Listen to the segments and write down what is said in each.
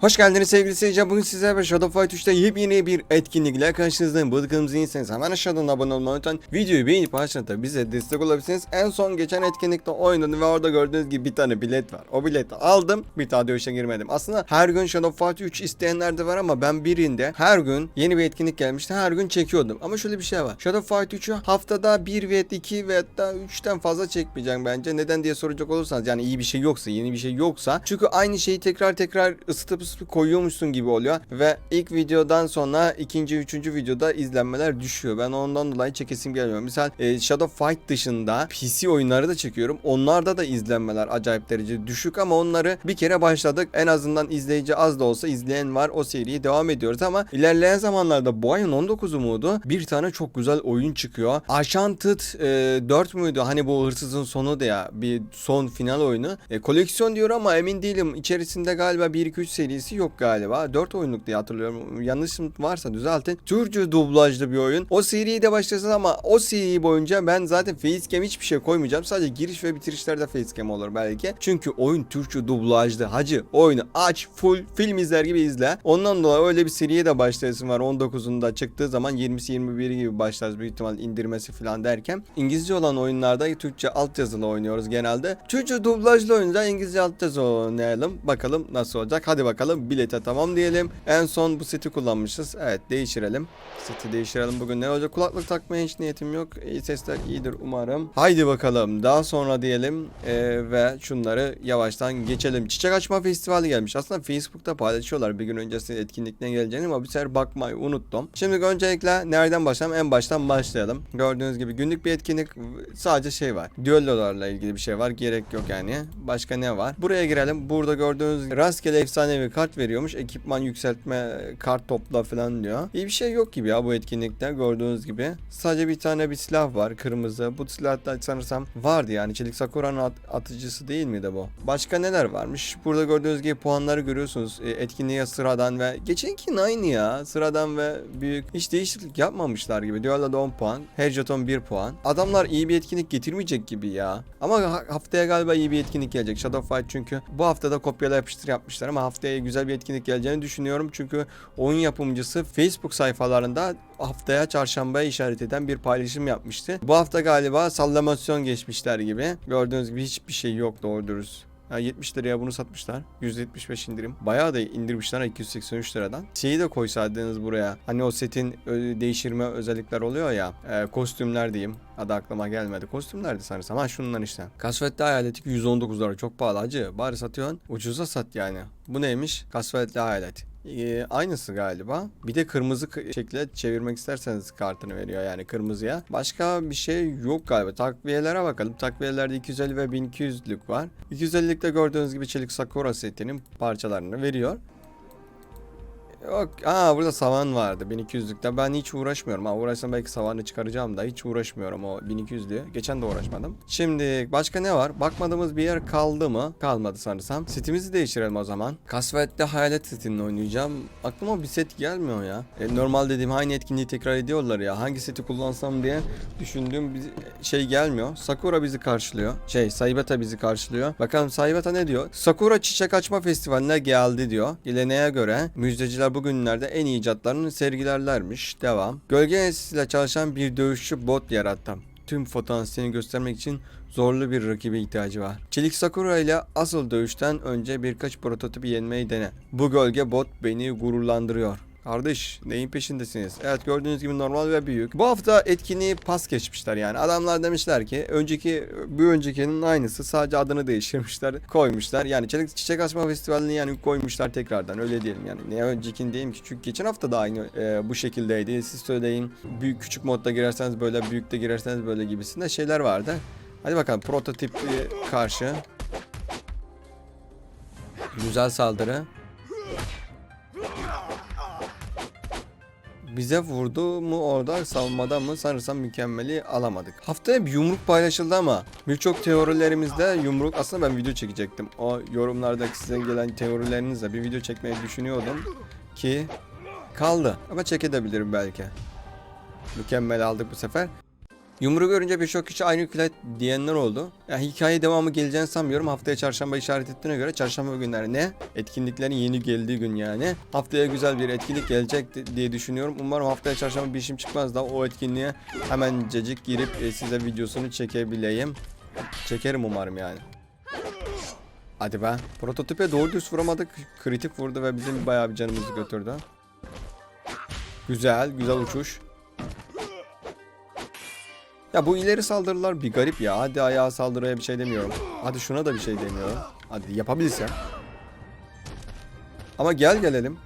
Hoş geldiniz sevgili seyirciler. Bugün sizlerle Shadow Fight 3'te yepyeni bir etkinlikle karşınızdayım. Bu kanalımıza iyisiniz. Hemen aşağıdan abone olmayı unutmayın. Videoyu beğenip aşağıda bize destek olabilirsiniz. En son geçen etkinlikte oynadım ve orada gördüğünüz gibi bir tane bilet var. O bileti aldım. Bir daha dövüşe girmedim. Aslında her gün Shadow Fight 3 isteyenler de var ama ben birinde her gün yeni bir etkinlik gelmişti. Her gün çekiyordum. Ama şöyle bir şey var. Shadow Fight 3'ü haftada 1 ve 2 ve hatta 3'ten fazla çekmeyeceğim bence. Neden diye soracak olursanız yani iyi bir şey yoksa, yeni bir şey yoksa. Çünkü aynı şeyi tekrar tekrar ısıtıp ısıtıp koyuyormuşsun gibi oluyor ve ilk videodan sonra ikinci, üçüncü videoda izlenmeler düşüyor. Ben ondan dolayı çekesim gelmiyor. Misal e, Shadow Fight dışında PC oyunları da çekiyorum. Onlarda da izlenmeler acayip derece düşük ama onları bir kere başladık. En azından izleyici az da olsa izleyen var. O seriyi devam ediyoruz ama ilerleyen zamanlarda bu ayın 19'u muydu? Bir tane çok güzel oyun çıkıyor. Uncharted e, 4 müydü? Hani bu hırsızın sonu da ya bir son final oyunu. E, koleksiyon diyor ama emin değilim. İçerisinde galiba 1-2-3 serisi yok galiba. 4 oyunluk diye hatırlıyorum. Yanlışım varsa düzeltin. Türkçe dublajlı bir oyun. O seriyi de başlasın ama o seri boyunca ben zaten facecam hiçbir şey koymayacağım. Sadece giriş ve bitirişlerde facecam olur belki. Çünkü oyun Türkçe dublajlı. Hacı oyunu aç full film izler gibi izle. Ondan dolayı öyle bir seriye de başlayasın var. 19'unda çıktığı zaman 20'si 21'i gibi başlarız büyük ihtimal indirmesi falan derken. İngilizce olan oyunlarda Türkçe altyazılı oynuyoruz genelde. Türkçe dublajlı oyunca İngilizce altyazılı oynayalım. Bakalım nasıl olacak. Hadi bakalım bilete tamam diyelim. En son bu seti kullanmışız. Evet değiştirelim. Seti değiştirelim bugün ne olacak? Kulaklık takmaya hiç niyetim yok. İyi sesler iyidir umarım. Haydi bakalım. Daha sonra diyelim Ee, ve şunları yavaştan geçelim. Çiçek açma festivali gelmiş. Aslında Facebook'ta paylaşıyorlar bir gün öncesi etkinlikten geleceğini ama bir sefer bakmayı unuttum. Şimdi öncelikle nereden başlayalım? En baştan başlayalım. Gördüğünüz gibi günlük bir etkinlik sadece şey var. Düellolarla ilgili bir şey var. Gerek yok yani. Başka ne var? Buraya girelim. Burada gördüğünüz rastgele efsanevi kart veriyormuş. Ekipman yükseltme kart topla falan diyor. İyi bir şey yok gibi ya bu etkinlikte gördüğünüz gibi. Sadece bir tane bir silah var kırmızı. Bu silah da sanırsam vardı yani. Çelik Sakura'nın at- atıcısı değil miydi bu? Başka neler varmış? Burada gördüğünüz gibi puanları görüyorsunuz. E, etkinliğe sıradan ve geçenkinin aynı ya. Sıradan ve büyük. Hiç değişiklik yapmamışlar gibi. Duello'da 10 puan. Her jeton 1 puan. Adamlar iyi bir etkinlik getirmeyecek gibi ya. Ama ha- haftaya galiba iyi bir etkinlik gelecek. Shadow Fight çünkü bu haftada kopyala yapıştır yapmışlar ama haftaya güzel bir etkinlik geleceğini düşünüyorum. Çünkü oyun yapımcısı Facebook sayfalarında haftaya çarşambaya işaret eden bir paylaşım yapmıştı. Bu hafta galiba sallamasyon geçmişler gibi. Gördüğünüz gibi hiçbir şey yok doğru dürüst. Ha, 70 liraya bunu satmışlar. 175 indirim. Bayağı da indirmişler 283 liradan. Şeyi de koysaydınız buraya. Hani o setin değiştirme özellikler oluyor ya. e, kostümler diyeyim. Adı aklıma gelmedi. Kostümlerdi sanırsam. Ha şundan işte. Kasvetli hayaleti 119 lira. Çok pahalı acı. Bari satıyorsun. Ucuza sat yani. Bu neymiş? Kasvetli hayalet. Ee, aynısı galiba. Bir de kırmızı şekilde çevirmek isterseniz kartını veriyor yani kırmızıya. Başka bir şey yok galiba. Takviyelere bakalım. Takviyelerde 250 ve 1200'lük var. 250'likte gördüğünüz gibi Çelik Sakura setinin parçalarını veriyor. Yok. Aa burada savan vardı 1200'lükte. Ben hiç uğraşmıyorum. Ha uğraşsam belki savanı çıkaracağım da hiç uğraşmıyorum o 1200'lüğü. Geçen de uğraşmadım. Şimdi başka ne var? Bakmadığımız bir yer kaldı mı? Kalmadı sanırsam. Setimizi değiştirelim o zaman. Kasvet'te hayalet setini oynayacağım. Aklıma bir set gelmiyor ya. E, normal dediğim aynı etkinliği tekrar ediyorlar ya. Hangi seti kullansam diye düşündüğüm bir şey gelmiyor. Sakura bizi karşılıyor. Şey Saibata bizi karşılıyor. Bakalım Saibata ne diyor? Sakura çiçek açma festivaline geldi diyor. Geleneğe göre müjdeciler bugünlerde en iyi icatlarını sergilerlermiş. Devam. Gölge enstitüsüyle çalışan bir dövüşçü bot yarattım. Tüm potansiyelini göstermek için zorlu bir rakibe ihtiyacı var. Çelik Sakura ile asıl dövüşten önce birkaç prototipi yenmeyi dene. Bu gölge bot beni gururlandırıyor. Kardeş neyin peşindesiniz? Evet gördüğünüz gibi normal ve büyük. Bu hafta etkinliği pas geçmişler yani. Adamlar demişler ki önceki bir öncekinin aynısı sadece adını değiştirmişler koymuşlar. Yani çelik çiçek açma festivalini yani koymuşlar tekrardan öyle diyelim yani. Ne öncekini diyeyim ki çünkü geçen hafta da aynı e, bu şekildeydi. Siz söyleyin büyük küçük modda girerseniz böyle büyükte girerseniz böyle gibisinde şeyler vardı. Hadi bakalım prototip karşı. Güzel saldırı. Bize vurdu mu orada savunmada mı sanırsam mükemmeli alamadık. Haftaya bir yumruk paylaşıldı ama birçok teorilerimizde yumruk aslında ben video çekecektim. O yorumlardaki size gelen teorilerinizle bir video çekmeyi düşünüyordum ki kaldı ama çekebilirim belki. Mükemmel aldık bu sefer. Yumruğu görünce birçok kişi aynı hikaye diyenler oldu. Ya hikaye devamı geleceğini sanmıyorum. Haftaya çarşamba işaret ettiğine göre çarşamba günleri ne? Etkinliklerin yeni geldiği gün yani. Haftaya güzel bir etkinlik gelecek di- diye düşünüyorum. Umarım haftaya çarşamba bir işim çıkmaz da o etkinliğe hemencecik girip e, size videosunu çekebileyim. Çekerim umarım yani. Hadi be. Prototipe doğru düz vuramadık. Kritik vurdu ve bizim bayağı bir canımızı götürdü. Güzel, güzel uçuş. Ya bu ileri saldırılar bir garip ya. Hadi ayağa saldırıya bir şey demiyorum. Hadi şuna da bir şey demiyorum. Hadi yapabilsem. Ama gel gelelim.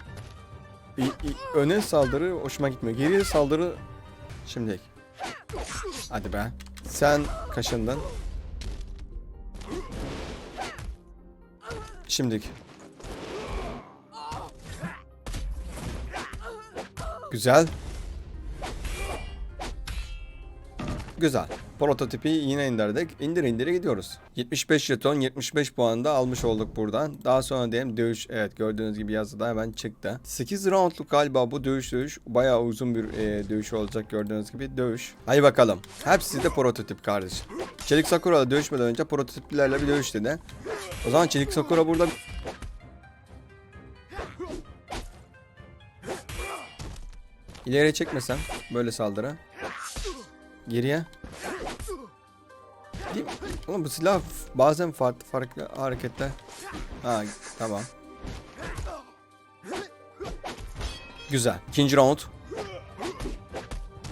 İ- i- öne saldırı hoşuma gitmiyor. Geriye saldırı şimdi. Hadi be. Sen kaşındın. Şimdik. Güzel. Güzel. Prototipi yine indirdik. İndir indire gidiyoruz. 75 jeton 75 puan da almış olduk buradan. Daha sonra diyelim dövüş. Evet gördüğünüz gibi yazıda hemen çıktı. 8 roundluk galiba bu dövüş dövüş. Bayağı uzun bir e, dövüş olacak gördüğünüz gibi dövüş. Hadi bakalım. Hepsi de prototip kardeşim. Çelik Sakura dövüşmeden önce prototiplerle bir dövüş dedi. O zaman Çelik Sakura burada İleriye çekmesem böyle saldırı. Geriye. Değil? Oğlum bu silah bazen farklı farklı hareketler. Ha tamam. Güzel. İkinci round.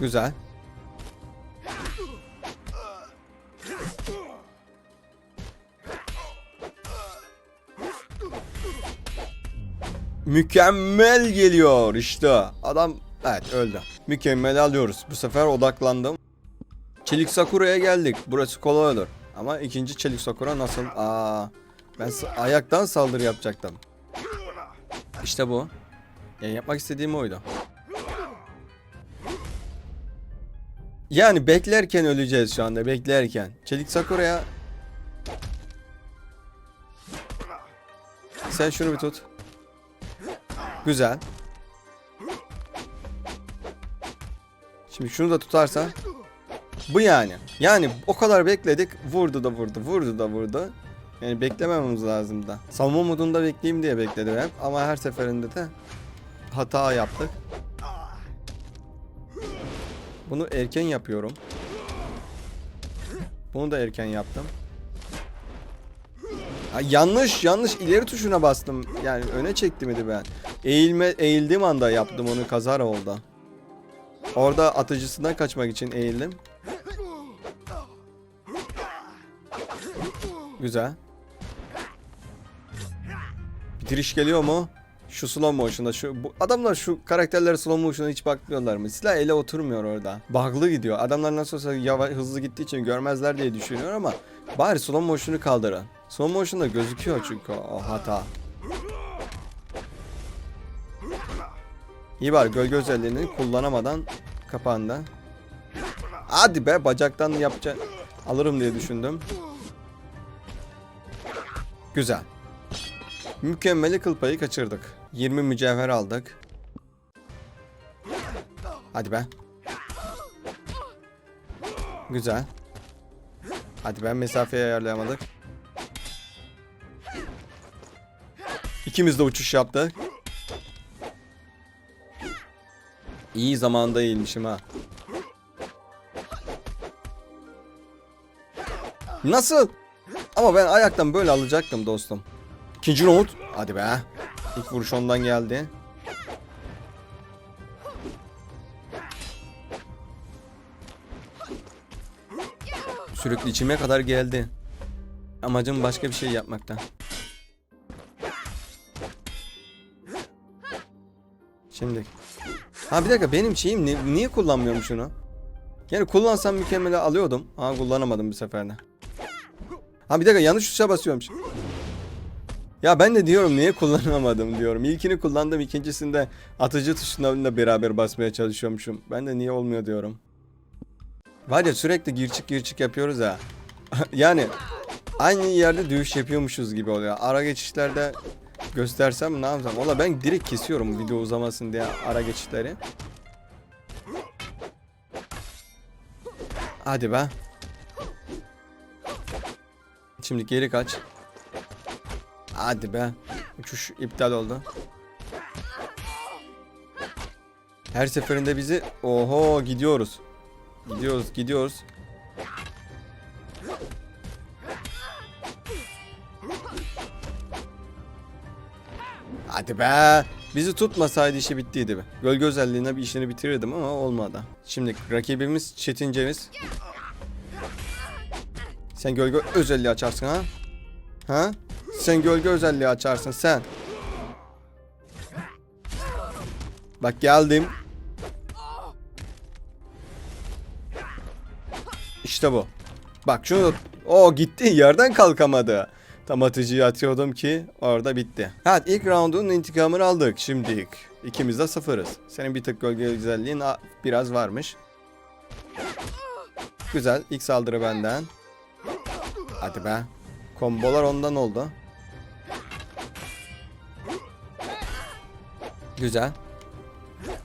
Güzel. Mükemmel geliyor işte. Adam evet öldü. Mükemmel alıyoruz. Bu sefer odaklandım. Çelik Sakura'ya geldik. Burası kolay olur. Ama ikinci Çelik Sakura nasıl? Aa, ben ayaktan saldırı yapacaktım. İşte bu. Yani yapmak istediğim oydu. Yani beklerken öleceğiz şu anda beklerken. Çelik Sakura'ya Sen şunu bir tut. Güzel. Şimdi şunu da tutarsa bu yani. Yani o kadar bekledik. Vurdu da vurdu. Vurdu da vurdu. Yani beklemememiz lazım da. Savunma modunda bekleyeyim diye bekledim hep. Ama her seferinde de hata yaptık. Bunu erken yapıyorum. Bunu da erken yaptım. Ha, yanlış yanlış ileri tuşuna bastım. Yani öne çektim idi ben. Eğilme eğildiğim anda yaptım onu kazara oldu. Orada atıcısından kaçmak için eğildim. Güzel. Bitiriş geliyor mu? Şu slow motion'da şu bu adamlar şu karakterlere slow motion'a hiç bakmıyorlar mı? Silah ele oturmuyor orada. Bug'lı gidiyor. Adamlar nasıl olsa yavaş hızlı gittiği için görmezler diye düşünüyor ama bari slow motion'u kaldırın. Slow motion'da gözüküyor çünkü o hata. İyi bari gölge özelliğini kullanamadan kapandı. Hadi be bacaktan yapacak alırım diye düşündüm. Güzel. Mükemmeli kıl payı kaçırdık. 20 mücevher aldık. Hadi be. Güzel. Hadi ben mesafeyi ayarlayamadık. İkimiz de uçuş yaptık. İyi zamanda eğilmişim ha. Nasıl? Ama ben ayaktan böyle alacaktım dostum. İkinci round. Hadi be. İlk vuruş ondan geldi. Sürekli içime kadar geldi. Amacım başka bir şey yapmakta. Şimdi. Ha bir dakika benim şeyim ni- niye kullanmıyorum şunu? Yani kullansam mükemmel alıyordum. Ha kullanamadım bir seferde. Ha bir dakika yanlış tuşa basıyorum. Ya ben de diyorum niye kullanamadım diyorum. İlkini kullandım ikincisinde atıcı tuşlarıyla beraber basmaya çalışıyormuşum. Ben de niye olmuyor diyorum. Var ya sürekli girçik girçik yapıyoruz ya. yani aynı yerde dövüş yapıyormuşuz gibi oluyor. Ara geçişlerde göstersem ne yapsam? Valla ben direkt kesiyorum video uzamasın diye ara geçişleri. Hadi be. Şimdi geri kaç. Hadi be. Uçuş iptal oldu. Her seferinde bizi oho gidiyoruz. Gidiyoruz, gidiyoruz. Hadi be. Bizi tutmasaydı işi bittiydi be. Gölge özelliğine bir işini bitirirdim ama olmadı. Şimdi rakibimiz Çetin Ceviz. Sen gölge özelliği açarsın ha? Ha? Sen gölge özelliği açarsın sen. Bak geldim. İşte bu. Bak şunu o gitti yerden kalkamadı. Tam atıcıyı atıyordum ki orada bitti. Evet ilk roundun intikamını aldık şimdi. İkimiz de sıfırız. Senin bir tık gölge güzelliğin biraz varmış. Güzel ilk saldırı benden. Hadi be. Kombolar ondan oldu. Güzel.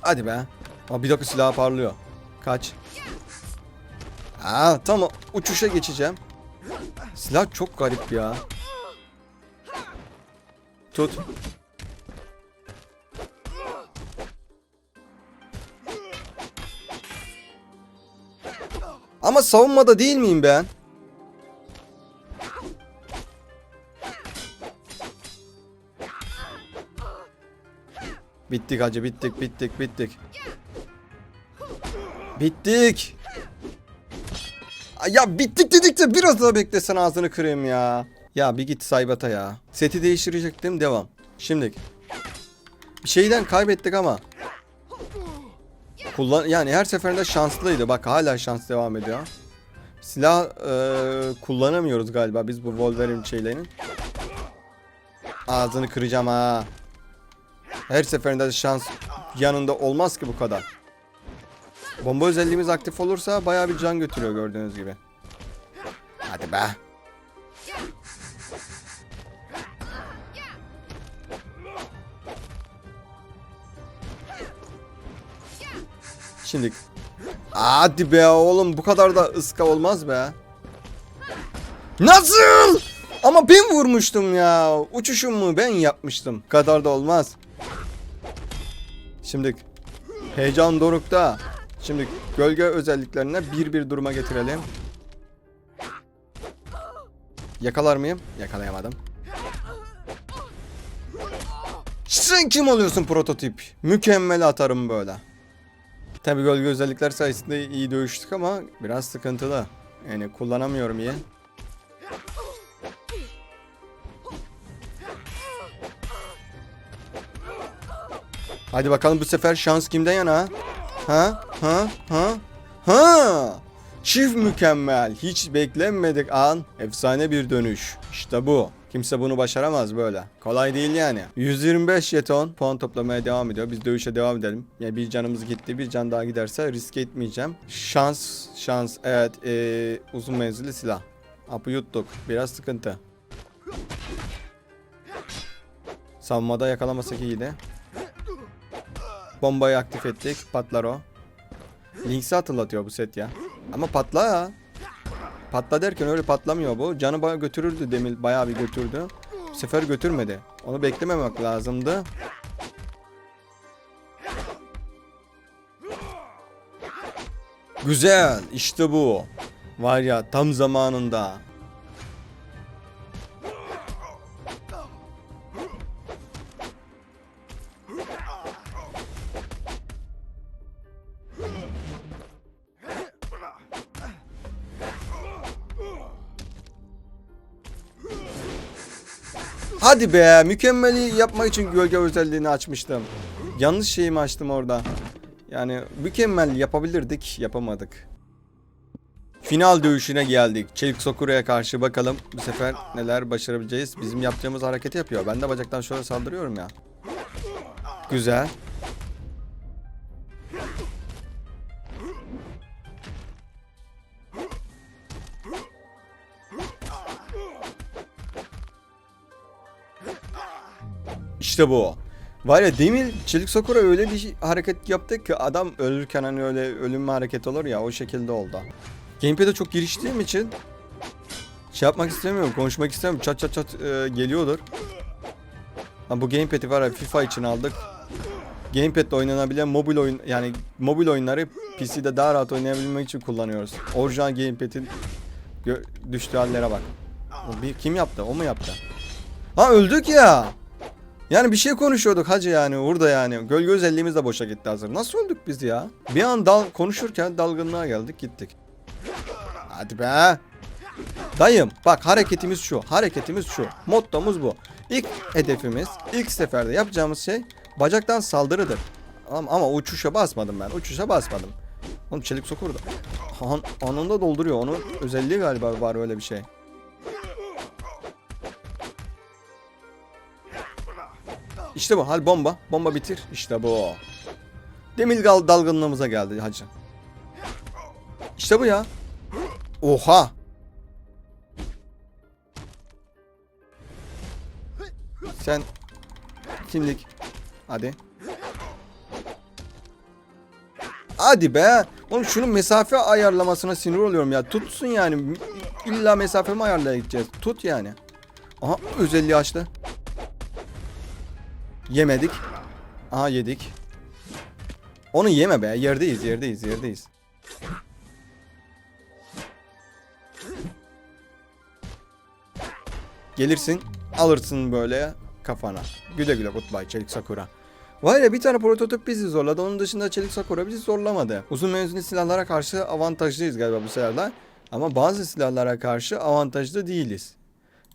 Hadi be. Aa, bir dakika silah parlıyor. Kaç. Aa tamam uçuşa geçeceğim. Silah çok garip ya. Tut. Ama savunmada değil miyim ben? Bittik hacı bittik bittik bittik. Bittik. Ya bittik dedik de biraz daha beklesen ağzını kırayım ya. Ya bir git saybata ya. Seti değiştirecektim devam. Şimdi. Bir şeyden kaybettik ama. Kullan yani her seferinde şanslıydı. Bak hala şans devam ediyor. Silah eee, kullanamıyoruz galiba biz bu Wolverine şeylerin. Ağzını kıracağım ha. Her seferinde de şans yanında olmaz ki bu kadar. Bomba özelliğimiz aktif olursa bayağı bir can götürüyor gördüğünüz gibi. Hadi be. Şimdi Hadi be oğlum bu kadar da ıska olmaz be. Nasıl? Ama ben vurmuştum ya. Uçuşumu ben yapmıştım. Kadar da olmaz. Şimdi heyecan dorukta. Şimdi gölge özelliklerine bir bir duruma getirelim. Yakalar mıyım? Yakalayamadım. Sen kim oluyorsun prototip? Mükemmel atarım böyle. Tabi gölge özellikler sayesinde iyi dövüştük ama biraz sıkıntılı. Yani kullanamıyorum iyi. Hadi bakalım bu sefer şans kimden yana? Ha? Ha? Ha? Ha? Çift mükemmel. Hiç beklenmedik an. Efsane bir dönüş. İşte bu. Kimse bunu başaramaz böyle. Kolay değil yani. 125 jeton puan toplamaya devam ediyor. Biz dövüşe devam edelim. Yani bir canımız gitti. Bir can daha giderse riske etmeyeceğim. Şans, şans. Evet. ee, uzun menzilli silah. Apı yuttuk. Biraz sıkıntı. Savunmada yakalamasak iyiydi. Bombayı aktif ettik. Patlar o. Links'i hatırlatıyor bu set ya. Ama patla ya. Patla derken öyle patlamıyor bu. Canı bayağı götürürdü demin bayağı bir götürdü. Bu sefer götürmedi. Onu beklememek lazımdı. Güzel işte bu. Var ya tam zamanında. Hadi be mükemmeli yapmak için gölge özelliğini açmıştım. Yanlış şeyi mi açtım orada? Yani mükemmel yapabilirdik yapamadık. Final dövüşüne geldik. Çelik Sokura'ya karşı bakalım bu sefer neler başarabileceğiz. Bizim yaptığımız hareketi yapıyor. Ben de bacaktan şöyle saldırıyorum ya. Güzel. İşte bu. Var ya demin Çelik Sakura öyle bir hareket yaptı ki adam ölürken hani öyle ölüm hareket olur ya o şekilde oldu. Gamepad'e çok giriştiğim için şey yapmak istemiyorum, konuşmak istemiyorum. Çat çat çat e, geliyordur. Ha, bu gamepad'i var ya FIFA için aldık. Gamepad'le oynanabilen mobil oyun yani mobil oyunları PC'de daha rahat oynayabilmek için kullanıyoruz. Orijinal gamepad'in düştüğü hallere bak. O bir kim yaptı? O mu yaptı? Ha öldük ya. Yani bir şey konuşuyorduk hacı yani burada yani. Gölge özelliğimiz de boşa gitti hazır. Nasıl öldük biz ya? Bir an dal konuşurken dalgınlığa geldik gittik. Hadi be. Dayım bak hareketimiz şu. Hareketimiz şu. Mottomuz bu. İlk hedefimiz ilk seferde yapacağımız şey bacaktan saldırıdır. Ama, ama uçuşa basmadım ben. Uçuşa basmadım. Oğlum çelik sokur da. Han, anında dolduruyor. Onun özelliği galiba var öyle bir şey. İşte bu. Hal bomba. Bomba bitir. İşte bu. Demir dalgınlığımıza geldi hacı. İşte bu ya. Oha. Sen kimlik? Hadi. Hadi be. Oğlum şunun mesafe ayarlamasına sinir oluyorum ya. Tutsun yani. İlla mesafemi ayarlayacağız. Tut yani. Aha özelliği açtı. Yemedik. Aha yedik. Onu yeme be. Yerdeyiz, yerdeyiz, yerdeyiz. Gelirsin, alırsın böyle kafana. Güle güle goodbye Çelik Sakura. Var ya bir tane prototip bizi zorladı. Onun dışında Çelik Sakura bizi zorlamadı. Uzun menzilli silahlara karşı avantajlıyız galiba bu silahlar. Ama bazı silahlara karşı avantajlı değiliz.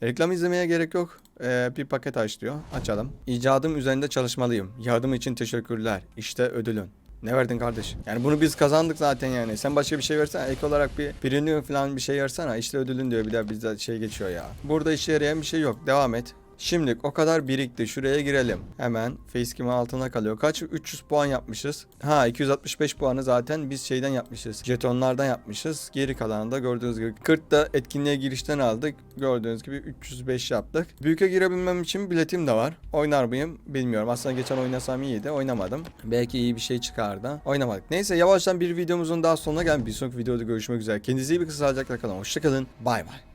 Reklam izlemeye gerek yok. Ee, bir paket aç. Açalım. İcadım üzerinde çalışmalıyım. Yardım için teşekkürler. İşte ödülün. Ne verdin kardeş? Yani bunu biz kazandık zaten yani. Sen başka bir şey versene. Ek olarak bir birini falan bir şey versene. İşte ödülün diyor. Bir daha bizde şey geçiyor ya. Burada işe yarayan bir şey yok. Devam et. Şimdi o kadar birikti. Şuraya girelim. Hemen facecam'ın altına kalıyor. Kaç? 300 puan yapmışız. Ha 265 puanı zaten biz şeyden yapmışız. Jetonlardan yapmışız. Geri kalanı da gördüğünüz gibi 40 da etkinliğe girişten aldık. Gördüğünüz gibi 305 yaptık. Büyüke girebilmem için biletim de var. Oynar mıyım bilmiyorum. Aslında geçen oynasam iyiydi. Oynamadım. Belki iyi bir şey çıkardı. Oynamadık. Neyse yavaştan bir videomuzun daha sonuna geldik. Bir sonraki videoda görüşmek üzere. Kendinize iyi bakın. Sağlıcakla kalın. Hoşçakalın. Bay bay.